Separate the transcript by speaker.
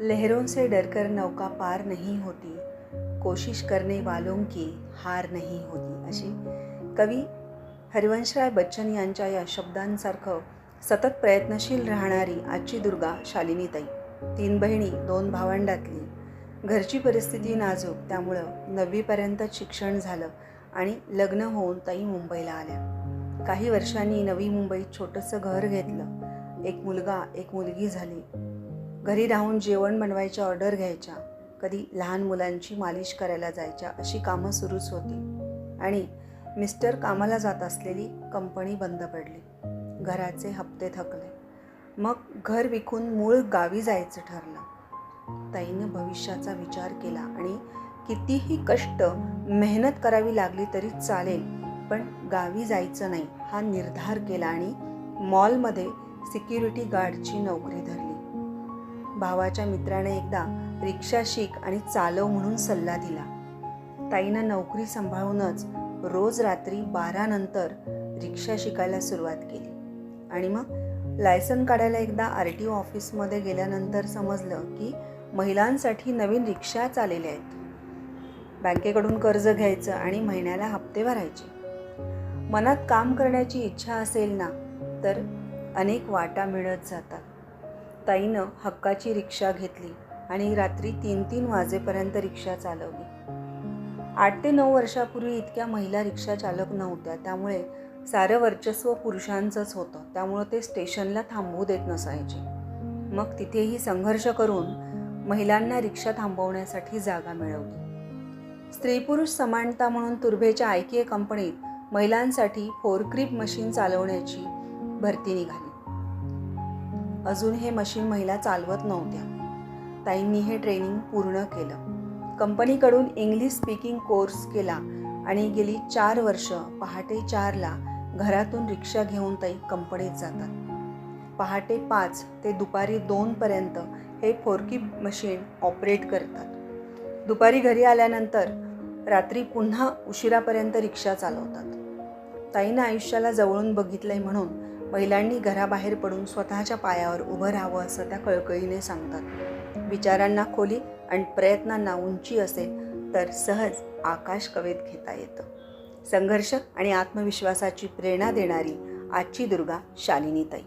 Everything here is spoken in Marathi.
Speaker 1: लहरों से डरकर नौका पार नहीं होती। कोशिश करने वालों की हार नहीं होती। अशी कवी हरिवंशराय बच्चन यांच्या या शब्दांसारखं सतत प्रयत्नशील राहणारी आजची दुर्गा शालिनीताई तीन बहिणी दोन भावंडातली घरची परिस्थिती नाजूक त्यामुळं नववीपर्यंत शिक्षण झालं आणि लग्न होऊन ताई मुंबईला आल्या. काही वर्षांनी नवी मुंबईत छोटंसं घर घेतलं. एक मुलगा एक मुलगी झाली. घरी राहून जेवण बनवायच्या ऑर्डर घ्यायच्या. कधी लहान मुलांची मालिश करायला जायच्या अशी कामं सुरूच होती. आणि मिस्टर कामाला जात असलेली कंपनी बंद पडली. घराचे हप्ते थकले. मग घर विकून मूळ गावी जायचं ठरलं. ताईनं भविष्याचा विचार केला आणि कितीही कष्ट मेहनत करावी लागली तरी चालेल पण गावी जायचं नाही हा निर्धार केला आणि मॉलमध्ये सिक्युरिटी गार्डची नोकरी धरली. भावाच्या मित्राने एकदा रिक्षा शिक आणि चालव म्हणून सल्ला दिला. ताईनं नोकरी सांभाळूनच रोज रात्री बारा नंतर रिक्षा शिकायला सुरुवात केली. आणि मग लायसन काढायला एकदा आर टी ओ ऑफिसमध्ये गेल्यानंतर समजलं की महिलांसाठी नवीन रिक्षा आलेल्या आहेत. बँकेकडून कर्ज घ्यायचं आणि महिन्याला हप्ते भरायचे. मनात काम करण्याची इच्छा असेल ना तर अनेक वाटा मिळत जातात. ताईनं हक्काची रिक्षा घेतली आणि रात्री तीन तीन वाजेपर्यंत रिक्षा चालवली. आठ ते नऊ वर्षापूर्वी इतक्या महिला रिक्षा चालक नव्हत्या त्यामुळे सारं वर्चस्व पुरुषांचंच होतं. त्यामुळं ते स्टेशनला थांबवू देत नसायचे. मग तिथेही संघर्ष करून महिलांना रिक्षा थांबवण्यासाठी जागा मिळवली. स्त्री पुरुष समानता म्हणून तुर्भेच्या आयकीए कंपनीत महिलांसाठी फोरक्रीप मशीन चालवण्याची भरती निघाली. अजून हे मशीन महिला चालवत नव्हत्या. ताईंनी हे ट्रेनिंग पूर्ण केलं. कंपनीकडून इंग्लिश स्पीकिंग कोर्स केला आणि गेली चार वर्ष पहाटे चारला घरातून रिक्षा घेऊन ताई कंपनीत जातात. पहाटे पाच ते दुपारी दोनपर्यंत हे फोरकी मशीन ऑपरेट करतात. दुपारी घरी आल्यानंतर रात्री पुन्हा उशिरापर्यंत रिक्षा चालवतात. ताईनं आयुष्याला जवळून बघितलंय म्हणून महिलांनी घराबाहेर पडून स्वतःच्या पायावर उभं राहावं असं त्या कळकळीने सांगतात. विचारांना खोली आणि प्रयत्नांना उंची असेल तर सहज आकाश कवेत घेता येतं. संघर्ष आणि आत्मविश्वासाची प्रेरणा देणारी आजची दुर्गा शालिनीताई.